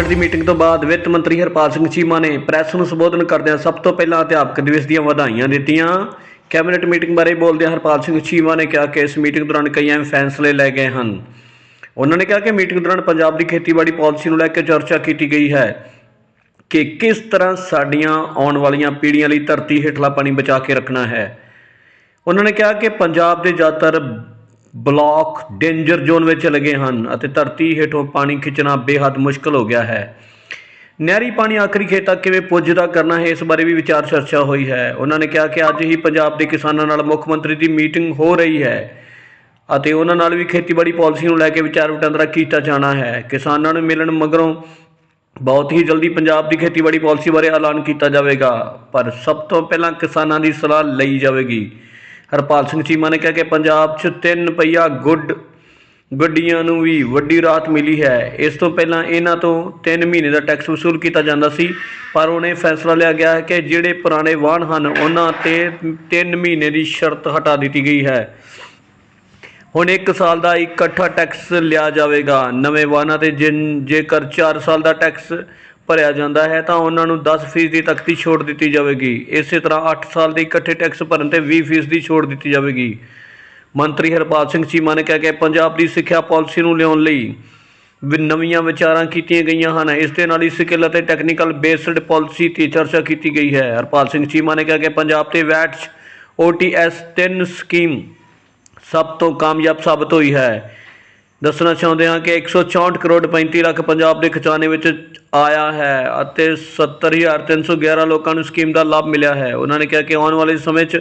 Cabinet ਦੀ meeting ਤੋਂ ਬਾਅਦ ਵਿੱਤ ਮੰਤਰੀ ਹਰਪਾਲ ਸਿੰਘ ਚੀਮਾ ਨੇ ਪ੍ਰੈਸ ਨੂੰ ਸੰਬੋਧਨ ਕਰਦਿਆਂ ਸਭ ਤੋਂ ਪਹਿਲਾਂ ਅਧਿਆਪਕ ਦਿਵਸ ਦੀਆਂ ਵਧਾਈਆਂ ਦਿੱਤੀਆਂ। ਕੈਬਨਿਟ ਮੀਟਿੰਗ ਬਾਰੇ ਬੋਲਦਿਆਂ ਹਰਪਾਲ ਸਿੰਘ ਚੀਮਾ ਨੇ ਕਿਹਾ ਕਿ ਇਸ ਮੀਟਿੰਗ ਦੌਰਾਨ ਕਈ ਅਹਿਮ ਫੈਸਲੇ ਲਏ ਗਏ ਹਨ। ਉਹਨਾਂ ਨੇ ਕਿਹਾ ਕਿ ਮੀਟਿੰਗ ਦੌਰਾਨ ਪੰਜਾਬ ਦੀ ਖੇਤੀਬਾੜੀ ਪਾਲਿਸੀ ਨੂੰ ਲੈ ਕੇ ਚਰਚਾ ਕੀਤੀ ਗਈ ਹੈ ਕਿ ਕਿਸ ਤਰ੍ਹਾਂ ਸਾਡੀਆਂ ਆਉਣ ਵਾਲੀਆਂ ਪੀੜ੍ਹੀਆਂ ਲਈ ਧਰਤੀ ਹੇਠਲਾ ਪਾਣੀ ਬਚਾ ਕੇ ਰੱਖਣਾ ਹੈ। ਉਹਨਾਂ ਨੇ ਕਿਹਾ ਕਿ ਪੰਜਾਬ ਦੇ ਜ਼ਿਆਦਾਤਰ ਬਲਾਕ ਡੇਂਜਰ ਜ਼ੋਨ ਵਿੱਚ ਲੱਗੇ ਹਨ ਅਤੇ ਧਰਤੀ ਹੇਠੋਂ ਪਾਣੀ ਖਿੱਚਣਾ ਬੇਹੱਦ ਮੁਸ਼ਕਲ ਹੋ ਗਿਆ ਹੈ। ਨਹਿਰੀ ਪਾਣੀ ਆਖਰੀ ਖੇਤ ਤੱਕ ਕਿਵੇਂ ਪੁੱਜਦਾ ਕਰਨਾ ਹੈ, ਇਸ ਬਾਰੇ ਵੀ ਵਿਚਾਰ ਚਰਚਾ ਹੋਈ ਹੈ। ਉਹਨਾਂ ਨੇ ਕਿਹਾ ਕਿ ਅੱਜ ਹੀ ਪੰਜਾਬ ਦੇ ਕਿਸਾਨਾਂ ਨਾਲ ਮੁੱਖ ਮੰਤਰੀ ਦੀ ਮੀਟਿੰਗ ਹੋ ਰਹੀ ਹੈ ਅਤੇ ਉਹਨਾਂ ਨਾਲ ਵੀ ਖੇਤੀਬਾੜੀ ਪਾਲਿਸੀ ਨੂੰ ਲੈ ਕੇ ਵਿਚਾਰ ਵਟਾਂਦਰਾ ਕੀਤਾ ਜਾਣਾ ਹੈ। ਕਿਸਾਨਾਂ ਨੂੰ ਮਿਲਣ ਮਗਰੋਂ ਬਹੁਤ ਹੀ ਜਲਦੀ ਪੰਜਾਬ ਦੀ ਖੇਤੀਬਾੜੀ ਪਾਲਿਸੀ ਬਾਰੇ ਐਲਾਨ ਕੀਤਾ ਜਾਵੇਗਾ, ਪਰ ਸਭ ਤੋਂ ਪਹਿਲਾਂ ਕਿਸਾਨਾਂ ਦੀ ਸਲਾਹ ਲਈ ਜਾਵੇਗੀ। ਹਰਪਾਲ ਸਿੰਘ ਚੀਮਾ ਨੇ ਕਿਹਾ ਕਿ ਪੰਜਾਬ 'ਚ ਤਿੰਨ ਪਹੀਆ ਗੁੱਡ ਗੱਡੀਆਂ ਨੂੰ ਵੀ ਵੱਡੀ ਰਾਹਤ ਮਿਲੀ ਹੈ। ਇਸ ਤੋਂ ਪਹਿਲਾਂ ਇਹਨਾਂ ਤੋਂ 3 ਮਹੀਨੇ ਦਾ ਟੈਕਸ ਵਸੂਲ ਕੀਤਾ ਜਾਂਦਾ ਸੀ, ਪਰ ਉਹਨੇ ਫੈਸਲਾ ਲਿਆ ਗਿਆ ਹੈ ਕਿ ਜਿਹੜੇ ਪੁਰਾਣੇ ਵਾਹਨ ਹਨ, ਉਹਨਾਂ ਤੇ 3 ਮਹੀਨੇ ਦੀ ਸ਼ਰਤ ਹਟਾ ਦਿੱਤੀ ਗਈ ਹੈ। ਹੁਣ 1 ਸਾਲ ਦਾ ਇਕੱਠਾ ਟੈਕਸ ਲਿਆ ਜਾਵੇਗਾ। ਨਵੇਂ ਵਾਹਨਾਂ ਤੇ ਜਿਨ ਜੇਕਰ 4 ਸਾਲ ਦਾ ਟੈਕਸ ਭਰਿਆ ਜਾਂਦਾ ਹੈ ਤਾਂ ਉਹਨਾਂ ਨੂੰ 10% ਤੱਕ ਦੀ ਛੋਟ ਦਿੱਤੀ ਜਾਵੇਗੀ। ਇਸੇ ਤਰ੍ਹਾਂ 8 ਸਾਲ ਦੇ ਇਕੱਠੇ ਟੈਕਸ ਭਰਨ ਤੇ 20% ਦੀ ਛੋਟ ਦਿੱਤੀ ਜਾਵੇਗੀ। ਮੰਤਰੀ ਹਰਪਾਲ ਸਿੰਘ ਚੀਮਾ ਨੇ ਕਿਹਾ ਕਿ ਪੰਜਾਬ ਦੀ ਸਿੱਖਿਆ ਪਾਲਿਸੀ ਨੂੰ ਲਿਆਉਣ ਲਈ ਵੀ, ਨਵੀਆਂ ਵਿਚਾਰਾਂ ਕੀਤੀਆਂ ਗਈਆਂ ਹਨ। ਇਸ ਦੇ ਨਾਲ ਹੀ ਸਕਿੱਲ ਅਤੇ ਟੈਕਨੀਕਲ ਬੇਸਡ ਪਾਲਿਸੀ ਤੇ ਚਰਚਾ ਕੀਤੀ ਗਈ ਹੈ। ਹਰਪਾਲ ਸਿੰਘ ਚੀਮਾ ਨੇ ਕਿਹਾ ਕਿ ਪੰਜਾਬ ਤੇ ਵੈਟ OTS 3 ਸਕੀਮ ਸਭ ਤੋਂ ਕਾਮਯਾਬ ਸਾਬਤ ਹੋਈ ਹੈ। ਦੱਸਣਾ ਚਾਹੁੰਦੇ ਹਾਂ ਕਿ 164 ਕਰੋੜ 35 ਲੱਖ ਪੰਜਾਬ ਦੇ ਖਜ਼ਾਨੇ ਵਿੱਚ ਆਇਆ ਹੈ ਅਤੇ 70311 ਲੋਕਾਂ ਨੂੰ ਸਕੀਮ ਦਾ ਲਾਭ ਮਿਲਿਆ ਹੈ। ਉਹਨਾਂ ਨੇ ਕਿਹਾ ਕਿ ਆਉਣ ਵਾਲੇ ਸਮੇਂ 'ਚ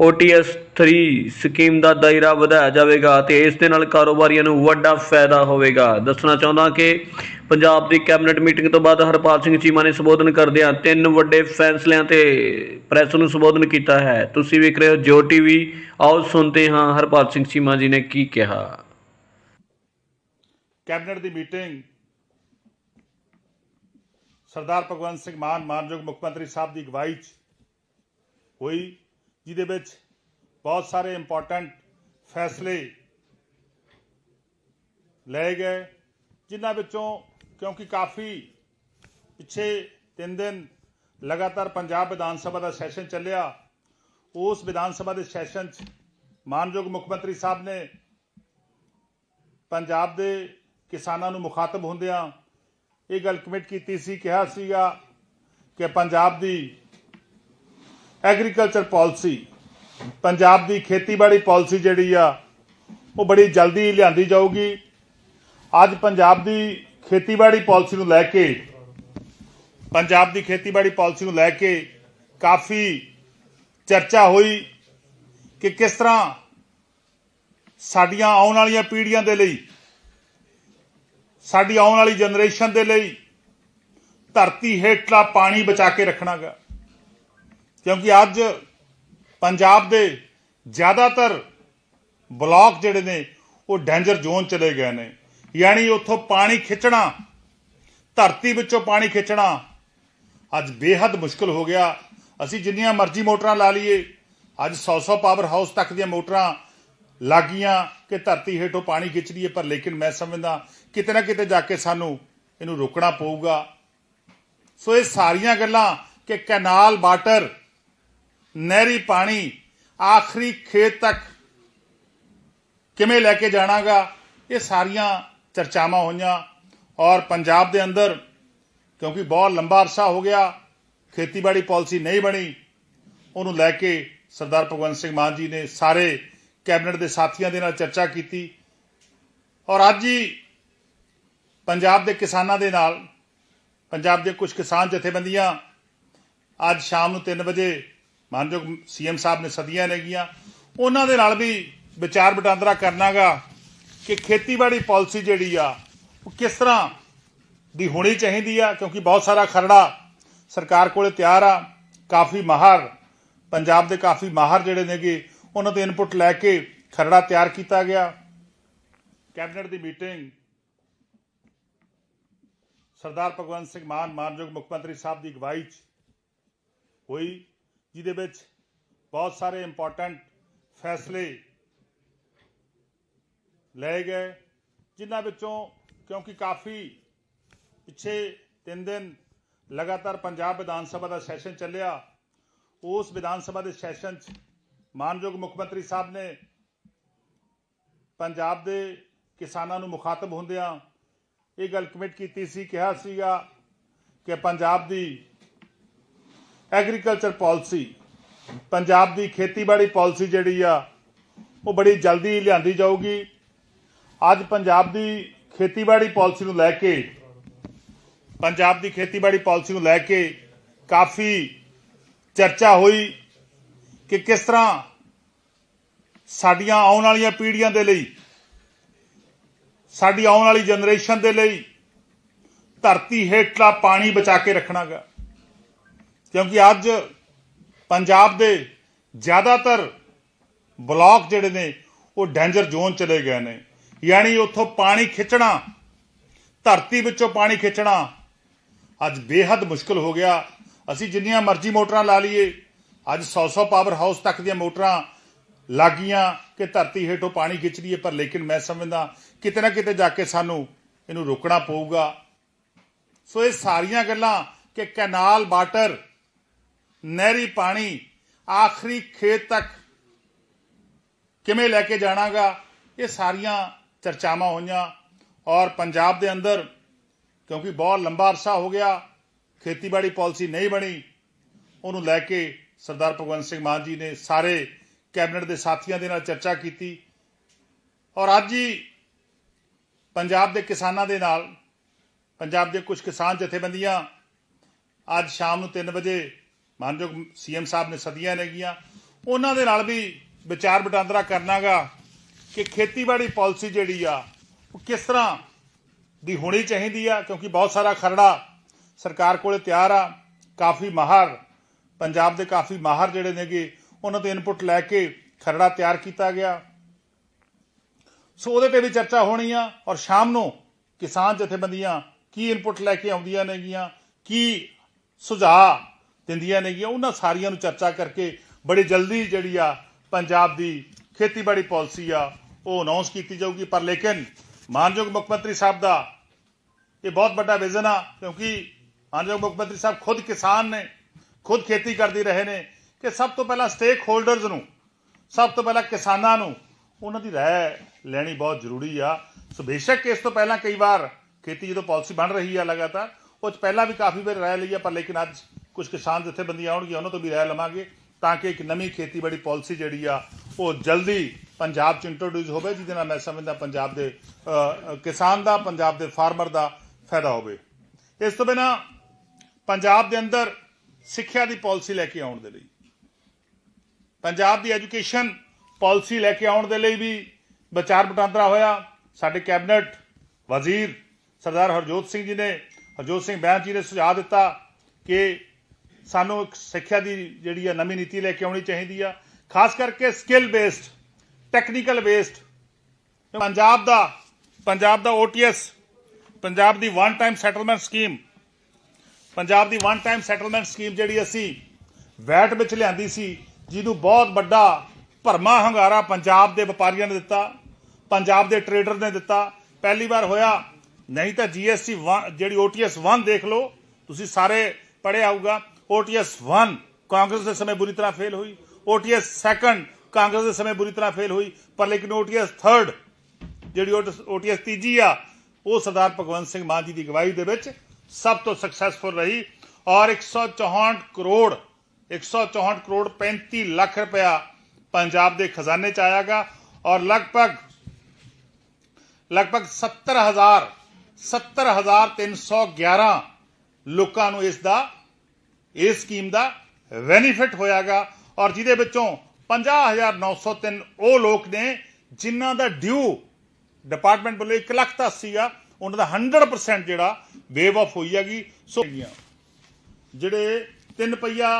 OTS 3 ਸਕੀਮ ਦਾ ਦਾਇਰਾ ਵਧਾਇਆ ਜਾਵੇਗਾ ਤੇ ਇਸ ਦੇ ਨਾਲ ਕਾਰੋਬਾਰੀਆਂ ਨੂੰ ਵੱਡਾ ਫਾਇਦਾ ਹੋਵੇਗਾ। ਦੱਸਣਾ ਚਾਹੁੰਦਾ ਕਿ ਪੰਜਾਬ ਦੀ ਕੈਬਨਿਟ ਮੀਟਿੰਗ ਤੋਂ ਬਾਅਦ ਹਰਪਾਲ ਸਿੰਘ ਚੀਮਾ ਨੇ ਸੰਬੋਧਨ ਕਰਦਿਆਂ ਤਿੰਨ ਵੱਡੇ ਫੈਸਲਿਆਂ ਤੇ ਪ੍ਰੈਸ ਨੂੰ ਸੰਬੋਧਨ ਕੀਤਾ ਹੈ। ਤੁਸੀਂ ਵੇਖ ਰਹੇ ਹੋ ਜੋ ਟੀਵੀ ਆਓ ਸੁਣਦੇ ਹਾਂ ਹਰਪਾਲ ਸਿੰਘ ਚੀਮਾ ਜੀ ਨੇ ਕੀ ਕਿਹਾ। ਕੈਬਨਿਟ ਦੀ ਮੀਟਿੰਗ ਸਰਦਾਰ ਭਗਵੰਤ ਸਿੰਘ ਮਾਨ ਮਾਨਯੋਗ ਮੁੱਖ ਮੰਤਰੀ ਸਾਹਿਬ ਦੀ ਅਗਵਾਈ 'ਚ ਹੋਈ, ਜਿਹਦੇ ਵਿੱਚ ਬਹੁਤ ਸਾਰੇ ਇੰਪੋਰਟੈਂਟ ਫੈਸਲੇ ਲਏ ਗਏ, ਜਿਨ੍ਹਾਂ ਵਿੱਚੋਂ ਕਿਉਂਕਿ ਕਾਫੀ ਪਿੱਛੇ ਤਿੰਨ ਦਿਨ ਲਗਾਤਾਰ ਪੰਜਾਬ ਵਿਧਾਨ ਸਭਾ ਦਾ ਸੈਸ਼ਨ ਚੱਲਿਆ, ਉਸ ਵਿਧਾਨ ਸਭਾ ਦੇ ਸੈਸ਼ਨ 'ਚ ਮਾਨਯੋਗ ਮੁੱਖ ਮੰਤਰੀ ਸਾਹਿਬ ਨੇ ਪੰਜਾਬ ਦੇ ਕਿਸਾਨਾਂ ਨੂੰ ਮੁਖਾਤਬ ਹੁੰਦਿਆਂ ਇਹ ਗੱਲ ਕਮਿਟ ਕੀਤੀ ਸੀ, ਕਿਹਾ ਸੀਗਾ ਕਿ ਪੰਜਾਬ ਦੀ ਐਗਰੀਕਲਚਰ ਪਾਲਿਸੀ ਪੰਜਾਬ ਦੀ ਖੇਤੀਬਾੜੀ ਪਾਲਿਸੀ ਜਿਹੜੀ ਆ, ਉਹ ਬੜੀ ਜਲਦੀ ਲਿਆਂਦੀ ਜਾਊਗੀ। ਅੱਜ ਪੰਜਾਬ ਦੀ ਖੇਤੀਬਾੜੀ ਪਾਲਿਸੀ ਨੂੰ ਲੈ ਕੇ, ਪੰਜਾਬ ਦੀ ਖੇਤੀਬਾੜੀ ਪਾਲਿਸੀ ਨੂੰ ਲੈ ਕੇ ਕਾਫੀ ਚਰਚਾ ਹੋਈ ਕਿ ਕਿਸ ਤਰ੍ਹਾਂ ਸਾਡੀਆਂ ਆਉਣ ਵਾਲੀਆਂ ਪੀੜ੍ਹੀਆਂ ਦੇ ਲਈ ਸਾਡੀ ਆਉਣ ਵਾਲੀ ਜਨਰੇਸ਼ਨ ਦੇ ਲਈ ਧਰਤੀ ਹੇਠਲਾ ਪਾਣੀ ਬਚਾ ਕੇ ਰੱਖਣਾਗਾ। ਕਿਉਂਕਿ ਅੱਜ ਪੰਜਾਬ ਦੇ ਜ਼ਿਆਦਾਤਰ ਬਲਾਕ ਜਿਹੜੇ ਨੇ, ਉਹ ਡੇਂਜਰ ਜ਼ੋਨ ਚਲੇ ਗਏ ਨੇ। ਯਾਨੀ ਉੱਥੋਂ ਪਾਣੀ ਖਿੱਚਣਾ, ਧਰਤੀ ਵਿੱਚੋਂ ਪਾਣੀ ਖਿੱਚਣਾ ਅੱਜ ਬੇਹੱਦ ਮੁਸ਼ਕਲ ਹੋ ਗਿਆ। ਅਸੀਂ ਜਿੰਨੀਆਂ ਮਰਜ਼ੀ ਮੋਟਰਾਂ ਲਾ ਲਈਏ, ਅੱਜ 100-100 ਪਾਵਰ ਹਾਊਸ ਤੱਕ ਦੀਆਂ ਮੋਟਰਾਂ ਲੱਗੀਆਂ ਕਿ ਧਰਤੀ ਹੇਠੋਂ ਪਾਣੀ ਖਿੱਚ ਹੈ ਪਰ ਲੇਕਿਨ ਮੈਂ ਸਮਝਦਾ ਕਿਤੇ ਨਾ ਕਿਤੇ ਜਾ ਕੇ ਸਾਨੂੰ ਇਹਨੂੰ ਰੋਕਣਾ ਪਊਗਾ। ਸੋ ਇਹ ਸਾਰੀਆਂ ਗੱਲਾਂ ਕਿ ਕੈਨਾਲ ਵਾਟਰ ਨਹਿਰੀ ਪਾਣੀ ਆਖਰੀ ਖੇਤ ਤੱਕ ਕਿਵੇਂ ਲੈ ਕੇ ਜਾਣਾਗਾ, ਇਹ ਸਾਰੀਆਂ ਚਰਚਾਵਾਂ ਹੋਈਆਂ। ਔਰ ਪੰਜਾਬ ਦੇ ਅੰਦਰ, ਕਿਉਂਕਿ ਬਹੁਤ ਲੰਬਾ ਅਰਸਾ ਹੋ ਗਿਆ, ਖੇਤੀਬਾੜੀ ਪਾਲਿਸੀ ਨਹੀਂ ਬਣੀ, ਉਹਨੂੰ ਲੈ ਕੇ ਸਰਦਾਰ ਭਗਵੰਤ ਸਿੰਘ ਮਾਨ ਜੀ ਨੇ ਸਾਰੇ ਕੈਬਨਿਟ ਦੇ ਸਾਥੀਆਂ ਦੇ ਨਾਲ ਚਰਚਾ ਕੀਤੀ। ਔਰ ਅੱਜ ਹੀ ਪੰਜਾਬ ਦੇ ਕਿਸਾਨਾਂ ਦੇ ਨਾਲ, ਪੰਜਾਬ ਦੇ ਕੁਝ ਕਿਸਾਨ ਜਥੇਬੰਦੀਆਂ ਅੱਜ ਸ਼ਾਮ ਨੂੰ 3 ਵਜੇ, ਮਾਨਯੋਗ ਸੀਐਮ ਸਾਹਿਬ ਨੇ ਸਦੀਆਂ ਨੇਗੀਆਂ ਉਹਨਾਂ ਦੇ ਨਾਲ ਵੀ ਵਿਚਾਰ ਵਟਾਂਦਰਾ ਕਰਨਾਗਾ ਕਿ ਖੇਤੀਬਾੜੀ ਪਾਲਿਸੀ ਜਿਹੜੀ ਆ, ਉਹ ਕਿਸ ਤਰ੍ਹਾਂ ਦੀ ਹੋਣੀ ਚਾਹੀਦੀ ਆ, ਕਿਉਂਕਿ ਬਹੁਤ ਸਾਰਾ ਖਰੜਾ ਸਰਕਾਰ ਕੋਲੇ ਤਿਆਰ ਆ, ਕਾਫੀ ਮਾਹਰ, ਪੰਜਾਬ ਦੇ ਕਾਫੀ ਮਾਹਰ ਜਿਹੜੇ ਨੇਗੇ ਉਹਨਾਂ ਦੇ ਇਨਪੁਟ ਲੈ ਕੇ ਖਰੜਾ ਤਿਆਰ ਕੀਤਾ ਗਿਆ। ਕੈਬਨਿਟ ਦੀ ਮੀਟਿੰਗ ਸਰਦਾਰ ਭਗਵੰਤ ਸਿੰਘ ਮਾਨ, ਮਾਨਯੋਗ ਮੁੱਖ ਮੰਤਰੀ ਸਾਹਿਬ ਦੀ ਅਗਵਾਈ 'ਚ ਹੋਈ, ਜਿਹਦੇ ਵਿੱਚ ਬਹੁਤ ਸਾਰੇ ਇੰਪੋਰਟੈਂਟ ਫੈਸਲੇ ਲਏ ਗਏ, ਜਿਨ੍ਹਾਂ ਵਿੱਚੋਂ ਕਿਉਂਕਿ ਕਾਫੀ ਪਿੱਛੇ ਤਿੰਨ ਦਿਨ ਲਗਾਤਾਰ ਪੰਜਾਬ ਵਿਧਾਨ ਸਭਾ ਦਾ ਸੈਸ਼ਨ ਚੱਲਿਆ, ਉਸ ਵਿਧਾਨ ਸਭਾ ਦੇ ਸੈਸ਼ਨ 'ਚ ਮਾਨਯੋਗ ਮੁੱਖ ਮੰਤਰੀ ਸਾਹਿਬ ਨੇ ਪੰਜਾਬ ਦੇ ਕਿਸਾਨਾਂ ਨੂੰ ਮੁਖਾਤਬ ਹੁੰਦਿਆਂ ਇਹ ਗੱਲ ਕਮਿਟ ਕੀਤੀ ਸੀ, ਕਿਹਾ ਸੀਗਾ ਕਿ ਪੰਜਾਬ ਦੀ ਐਗਰੀਕਲਚਰ ਪਾਲਿਸੀ ਪੰਜਾਬ ਦੀ ਖੇਤੀਬਾੜੀ ਪਾਲਿਸੀ ਜਿਹੜੀ ਆ, ਉਹ ਬੜੀ ਜਲਦੀ ਲਿਆਂਦੀ ਜਾਊਗੀ। ਅੱਜ ਪੰਜਾਬ ਦੀ ਖੇਤੀਬਾੜੀ ਪਾਲਿਸੀ ਨੂੰ ਲੈ ਕੇ, ਪੰਜਾਬ ਦੀ ਖੇਤੀਬਾੜੀ ਪਾਲਿਸੀ ਨੂੰ ਲੈ ਕੇ ਕਾਫੀ ਚਰਚਾ ਹੋਈ ਕਿ ਕਿਸ ਤਰ੍ਹਾਂ ਸਾਡੀਆਂ ਆਉਣ ਵਾਲੀਆਂ ਪੀੜ੍ਹੀਆਂ ਦੇ ਲਈ, ਸਾਡੀ ਆਉਣ ਵਾਲੀ ਜਨਰੇਸ਼ਨ ਦੇ ਲਈ ਧਰਤੀ ਹੇਠਲਾ ਪਾਣੀ ਬਚਾ ਕੇ ਰੱਖਣਾਗਾ। ਕਿਉਂਕਿ ਅੱਜ ਪੰਜਾਬ ਦੇ ਜ਼ਿਆਦਾਤਰ ਬਲਾਕ ਜਿਹੜੇ ਨੇ, ਉਹ ਡੈਂਜਰ ਜ਼ੋਨ ਚਲੇ ਗਏ ਨੇ। ਯਾਨੀ ਉੱਥੋਂ ਪਾਣੀ ਖਿੱਚਣਾ, ਧਰਤੀ ਵਿੱਚੋਂ ਪਾਣੀ ਖਿੱਚਣਾ ਅੱਜ ਬੇਹੱਦ ਮੁਸ਼ਕਲ ਹੋ ਗਿਆ। ਅਸੀਂ ਜਿੰਨੀਆਂ ਮਰਜ਼ੀ ਮੋਟਰਾਂ ਲਾ ਲਈਏ, ਅੱਜ 100-100 ਪਾਵਰ ਹਾਊਸ ਤੱਕ ਦੀਆਂ ਮੋਟਰਾਂ ਲੱਗੀਆਂ ਕਿ ਧਰਤੀ ਹੇਠੋਂ ਪਾਣੀ ਖਿੱਚ ਹੈ ਪਰ ਲੇਕਿਨ ਮੈਂ ਸਮਝਦਾ ਕਿਤੇ ਨਾ ਕਿਤੇ ਜਾ ਕੇ ਸਾਨੂੰ ਇਹਨੂੰ ਰੋਕਣਾ ਪਊਗਾ। ਸੋ ਇਹ ਸਾਰੀਆਂ ਗੱਲਾਂ ਕਿ ਕੈਨਾਲ ਵਾਟਰ ਨਹਿਰੀ ਪਾਣੀ ਆਖਰੀ ਖੇਤ ਤੱਕ ਕਿਵੇਂ ਲੈ ਕੇ ਜਾਣਾਗਾ, ਇਹ ਸਾਰੀਆਂ ਚਰਚਾਵਾਂ ਹੋਈਆਂ। ਔਰ ਪੰਜਾਬ ਦੇ ਅੰਦਰ ਕਿਉਂਕਿ ਬਹੁਤ ਲੰਬਾ ਅਰਸਾ ਹੋ ਗਿਆ, ਖੇਤੀਬਾੜੀ ਪਾਲਿਸੀ ਨਹੀਂ ਬਣੀ, ਉਹਨੂੰ ਲੈ ਕੇ ਸਰਦਾਰ ਭਗਵੰਤ ਸਿੰਘ ਮਾਨ ਜੀ ਨੇ ਸਾਰੇ ਕੈਬਨਿਟ ਦੇ ਸਾਥੀਆਂ ਦੇ ਨਾਲ ਚਰਚਾ ਕੀਤੀ। ਔਰ ਅੱਜ ਹੀ ਪੰਜਾਬ ਦੇ ਕਿਸਾਨਾਂ ਦੇ ਨਾਲ, ਪੰਜਾਬ ਦੇ ਕੁਝ ਕਿਸਾਨ ਜਥੇਬੰਦੀਆਂ ਅੱਜ ਸ਼ਾਮ ਨੂੰ 3 ਵਜੇ ਮਾਨਯੋਗ ਸੀਐਮ ਸਾਹਿਬ ਨੇ ਸਦੀਆਂ ਨੇਗੀਆਂ ਉਹਨਾਂ ਦੇ ਨਾਲ ਵੀ ਵਿਚਾਰ ਵਟਾਂਦਰਾ ਕਰਨਾਗਾ ਕਿ ਖੇਤੀਬਾੜੀ ਪਾਲਿਸੀ ਜਿਹੜੀ ਆ, ਉਹ ਕਿਸ ਤਰ੍ਹਾਂ ਦੀ ਹੋਣੀ ਚਾਹੀਦੀ ਆ, ਕਿਉਂਕਿ ਬਹੁਤ ਸਾਰਾ ਖਰੜਾ ਸਰਕਾਰ ਕੋਲੇ ਤਿਆਰ ਆ। ਕਾਫੀ ਮਾਹਰ, ਪੰਜਾਬ ਦੇ ਕਾਫੀ ਮਾਹਰ ਜਿਹੜੇ ਨੇਗੇ ਉਹਨਾਂ ਤੋਂ ਇਨਪੁਟ ਲੈ ਕੇ ਖਰੜਾ ਤਿਆਰ ਕੀਤਾ ਗਿਆ। ਸੋ ਉਹਦੇ ਤੇ ਵੀ ਚਰਚਾ ਹੋਣੀ ਆ ਔਰ ਸ਼ਾਮ ਨੂੰ ਕਿਸਾਨ ਜਥੇਬੰਦੀਆਂ ਕੀ ਇਨਪੁਟ ਲੈ ਕੇ ਆਉਂਦੀਆਂ ਨੇਗੀਆਂ, ਕੀ ਸੁਝਾਅ ਦਿੰਦੀਆਂ ਨੇਗੀਆਂ, ਉਹਨਾਂ ਸਾਰੀਆਂ ਨੂੰ ਚਰਚਾ ਕਰਕੇ ਬੜੀ ਜਲਦੀ ਜਿਹੜੀ ਆ ਪੰਜਾਬ ਦੀ ਖੇਤੀਬਾੜੀ ਪਾਲਿਸੀ ਆ, ਉਹ ਅਨਾਉਂਸ ਕੀਤੀ ਜਾਊਗੀ। ਪਰ ਲੇਕਿਨ ਮਾਨਯੋਗ ਮੁੱਖ ਮੰਤਰੀ ਸਾਹਿਬ ਦਾ ਇਹ ਬਹੁਤ ਵੱਡਾ ਵਿਜ਼ਨ ਆ, ਕਿਉਂਕਿ ਮਾਨਯੋਗ ਮੁੱਖ ਮੰਤਰੀ ਸਾਹਿਬ ਖੁਦ ਕਿਸਾਨ ਨੇ, ਖੁਦ ਖੇਤੀ ਕਰਦੇ ਰਹੇ ਨੇ ਕਿ ਸਭ ਤੋਂ ਪਹਿਲਾਂ ਸਟੇਕ ਹੋਲਡਰਸ ਨੂੰ, ਸਭ ਤੋਂ ਪਹਿਲਾਂ ਕਿਸਾਨਾਂ ਨੂੰ ਉਹਨਾਂ ਦੀ ਰਾਏ ਲੈਣੀ ਬਹੁਤ ਜ਼ਰੂਰੀ ਆ। ਸੋ ਬੇਸ਼ੱਕ ਇਸ ਤੋਂ ਪਹਿਲਾਂ ਕਈ ਵਾਰ ਖੇਤੀ ਜਦੋਂ ਪਾਲਿਸੀ ਬਣ ਰਹੀ ਆ ਲਗਾਤਾਰ, ਉਹ 'ਚ ਪਹਿਲਾਂ ਵੀ ਕਾਫੀ ਵਾਰ ਰਾਏ ਲਈ ਆ, ਪਰ ਲੇਕਿਨ ਅੱਜ ਕੁਝ ਕਿਸਾਨ ਜਥੇਬੰਦੀਆਂ ਆਉਣਗੀਆਂ, ਉਹਨਾਂ ਤੋਂ ਵੀ ਰਾਏ ਲਵਾਂਗੇ ਤਾਂ ਕਿ ਇੱਕ ਨਵੀਂ ਖੇਤੀਬਾੜੀ ਪਾਲਿਸੀ ਜਿਹੜੀ ਆ, ਉਹ ਜਲਦੀ ਪੰਜਾਬ 'ਚ ਇੰਟਰੋਡਿਊਸ ਹੋਵੇ, ਜਿਹਦੇ ਨਾਲ ਮੈਂ ਸਮਝਦਾ ਪੰਜਾਬ ਦੇ ਕਿਸਾਨ ਦਾ, ਪੰਜਾਬ ਦੇ ਫਾਰਮਰ ਦਾ ਫਾਇਦਾ ਹੋਵੇ। ਇਸ ਤੋਂ ਬਿਨਾ ਪੰਜਾਬ ਦੇ ਅੰਦਰ ਸਿੱਖਿਆ ਦੀ ਪਾਲਿਸੀ ਲੈ ਕੇ ਆਉਣ ਦੇ ਲਈ ਪੰਜਾਬ ਦੀ ਐਜੂਕੇਸ਼ਨ ਪਾਲਿਸੀ ਲੈ ਕੇ ਆਉਣ ਦੇ ਲਈ ਵੀ ਵਿਚਾਰ ਵਟਾਂਦਰਾ ਹੋਇਆ। ਸਾਡੇ ਕੈਬਨਿਟ ਵਜ਼ੀਰ ਸਰਦਾਰ ਹਰਜੋਤ ਸਿੰਘ ਜੀ ਨੇ, ਹਰਜੋਤ ਸਿੰਘ ਬੈਂਸ ਜੀ ਨੇ ਸੁਝਾਅ ਦਿੱਤਾ ਕਿ ਸਾਨੂੰ ਇੱਕ ਸਿੱਖਿਆ ਦੀ ਜਿਹੜੀ ਆ ਨਵੀਂ ਨੀਤੀ ਲੈ ਕੇ ਆਉਣੀ ਚਾਹੀਦੀ ਆ। ਖਾਸ ਕਰਕੇ skill based technical based Punjab ਦਾ ਪੰਜਾਬ ਦਾ OTS ਪੰਜਾਬ ਦੀ one time settlement scheme Punjab ਦੀ ਵਨ ਟਾਈਮ ਸੈਟਲਮੈਂਟ ਸਕੀਮ ਜਿਹੜੀ ਅਸੀਂ ਵੈਟ ਵਿੱਚ ਲਿਆਂਦੀ ਸੀ ਜਿਹਨੂੰ ਬਹੁਤ ਵੱਡਾ ਭਰਮਾ ਹੰਗਾਰਾ ਪੰਜਾਬ ਦੇ ਵਪਾਰੀਆਂ ਨੇ ਦਿੱਤਾ, ਪੰਜਾਬ ਦੇ ਟਰੇਡਰ ਨੇ ਦਿੱਤਾ। ਪਹਿਲੀ ਵਾਰ ਹੋਇਆ, ਨਹੀਂ ਤਾਂ GST 1 ਜਿਹੜੀ OTS 1 ਦੇਖ ਲਓ, ਤੁਸੀਂ ਸਾਰੇ ਪੜ੍ਹਿਆ ਹੋਊਗਾ OTS 1 ਕਾਂਗਰਸ ਦੇ ਸਮੇਂ ਬੁਰੀ ਤਰ੍ਹਾਂ ਫੇਲ ਹੋਈ OTS 2 ਕਾਂਗਰਸ ਦੇ ਸਮੇਂ ਬੁਰੀ ਤਰ੍ਹਾਂ ਫੇਲ ਹੋਈ, ਪਰ ਲੇਕਿਨ OTS 3 ਜਿਹੜੀ OTS ਤੀਜੀ ਆ, ਉਹ ਸਰਦਾਰ ਭਗਵੰਤ ਸਿੰਘ ਮਾਨ ਜੀ ਦੀ ਅਗਵਾਈ ਦੇ ਵਿੱਚ ਸਭ ਤੋਂ ਸਕਸੈਸਫੁਲ ਰਹੀ ਔਰ 164 ਕਰੋੜ 164 ਕਰੋੜ 35 ਲੱਖ ਰੁਪਇਆ ਪੰਜਾਬ ਦੇ ਖਜ਼ਾਨੇ ਚ ਆਇਆਗਾ ਔਰ ਲਗਭਗ ਲਗਭਗ 70000 70311 ਲੋਕਾਂ ਨੂੰ ਇਸ ਦਾ, ਇਸ ਸਕੀਮ ਦਾ ਬੈਨੀਫਿਟ ਹੋਇਆਗਾ ਔਰ ਜਿਹਦੇ ਵਿੱਚੋਂ 50903 ਉਹ ਲੋਕ ਨੇ ਜਿਨ੍ਹਾਂ ਦਾ ਡਿਊ ਡਿਪਾਰਟਮੈਂਟ ਵੱਲੋਂ 1 ਲੱਖ ਦਾ ਸੀਗਾ, ਉਹਨਾਂ ਦਾ 100% ਜਿਹੜਾ ਵੇਵ ਆਫ ਹੋਈ ਹੈਗੀ। ਸੋ, ਜਿਹੜੇ ਤਿੰਨ ਪਹੀਆ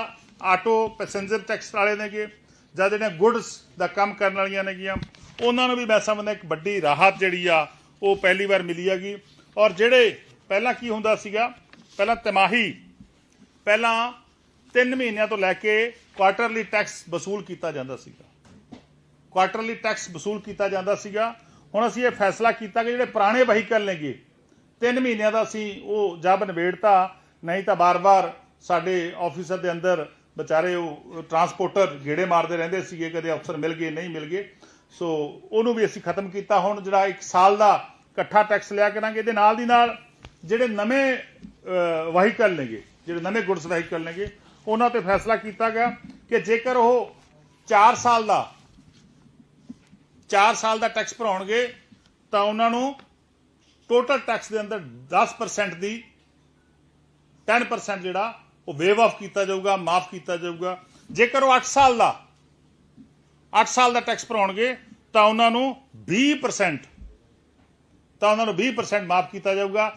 ਆਟੋ ਪੈਸੇਂਜਰ ਟੈਕਸ ਵਾਲੇ ਨੇਗੇ ਜਾਂ ਜਿਹੜੇ ਗੁੱਡਸ ਦਾ ਕੰਮ ਕਰਨ ਵਾਲੀਆਂ ਨੇਗੀਆਂ, ਉਹਨਾਂ ਨੂੰ ਵੀ ਮੈਂ ਸਮਝਦਾ ਇੱਕ ਵੱਡੀ ਰਾਹਤ ਜਿਹੜੀ ਆ, ਉਹ ਪਹਿਲੀ ਵਾਰ ਮਿਲੀ ਹੈਗੀ। ਔਰ ਜਿਹੜੇ ਪਹਿਲਾਂ ਕੀ ਹੁੰਦਾ ਸੀਗਾ, ਪਹਿਲਾਂ ਤਿਮਾਹੀ, ਪਹਿਲਾਂ 3 ਮਹੀਨਿਆਂ ਤੋਂ ਲੈ ਕੇ ਕੁਆਟਰਲੀ ਟੈਕਸ ਵਸੂਲ ਕੀਤਾ ਜਾਂਦਾ ਸੀਗਾ। ਕੁਆਟਰਲੀ ਟੈਕਸ ਵਸੂਲ ਕੀਤਾ ਜਾਂਦਾ ਸੀਗਾ। ਹੁਣ ਅਸੀਂ ਇਹ ਫੈਸਲਾ ਕੀਤਾ ਕਿ ਜਿਹੜੇ ਪੁਰਾਣੇ ਵਹੀਕਲ ਨੇਗੇ 3 ਮਹੀਨਿਆਂ ਦਾ ਅਸੀਂ ਉਹ ਜਬ ਨਿਬੇੜਤਾ, ਨਹੀਂ ਤਾਂ ਬਾਰ-ਬਾਰ ਸਾਡੇ ਆਫਿਸਰ ਦੇ ਅੰਦਰ ਵਿਚਾਰੇ ਉਹ ਟਰਾਂਸਪੋਰਟਰ ਗੇੜੇ ਮਾਰਦੇ ਰਹਿੰਦੇ ਸੀਗੇ ਕਦੇ ਅਫਸਰ ਮਿਲ ਗਏ, ਨਹੀਂ ਮਿਲ ਗਏ। ਸੋ ਉਹਨੂੰ ਵੀ ਅਸੀਂ ਖਤਮ ਕੀਤਾ। ਹੁਣ ਜਿਹੜਾ 1 ਸਾਲ ਦਾ ਇਕੱਠਾ ਟੈਕਸ ਲਿਆ ਕਰਾਂਗੇ ਇਹਦੇ ਨਾਲ ਦੀ ਨਾਲ ਜਿਹੜੇ ਨਵੇਂ ਵਹੀਕਲ ਨੇਗੇ, ਜਿਹੜੇ ਨਵੇਂ ਗੁੱਡਸ ਵਹੀਕਲ ਨੇਗੇ, ਉਹਨਾਂ ਤੇ ਫੈਸਲਾ ਕੀਤਾ ਗਿਆ ਕਿ ਜੇਕਰ ਉਹ 4 ਸਾਲ ਦਾ 4 ਸਾਲ ਦਾ ਟੈਕਸ ਭਰਾਉਣਗੇ, ਤਾਂ ਉਹਨਾਂ ਨੂੰ ਟੋਟਲ ਟੈਕਸ ਦੇ ਅੰਦਰ 10% ਦੀ 10% ਜਿਹੜਾ ਉਹ ਵੇਵ ਆਫ ਕੀਤਾ ਜਾਊਗਾ, ਮਾਫ ਕੀਤਾ ਜਾਊਗਾ। ਜੇਕਰ ਉਹ 8 ਸਾਲ ਦਾ 8 ਸਾਲ ਦਾ ਟੈਕਸ ਭਰਾਉਣਗੇ, ਤਾਂ ਉਹਨਾਂ ਨੂੰ 20% ਤਾਂ ਉਹਨਾਂ ਨੂੰ 20% ਮਾਫ ਕੀਤਾ ਜਾਊਗਾ।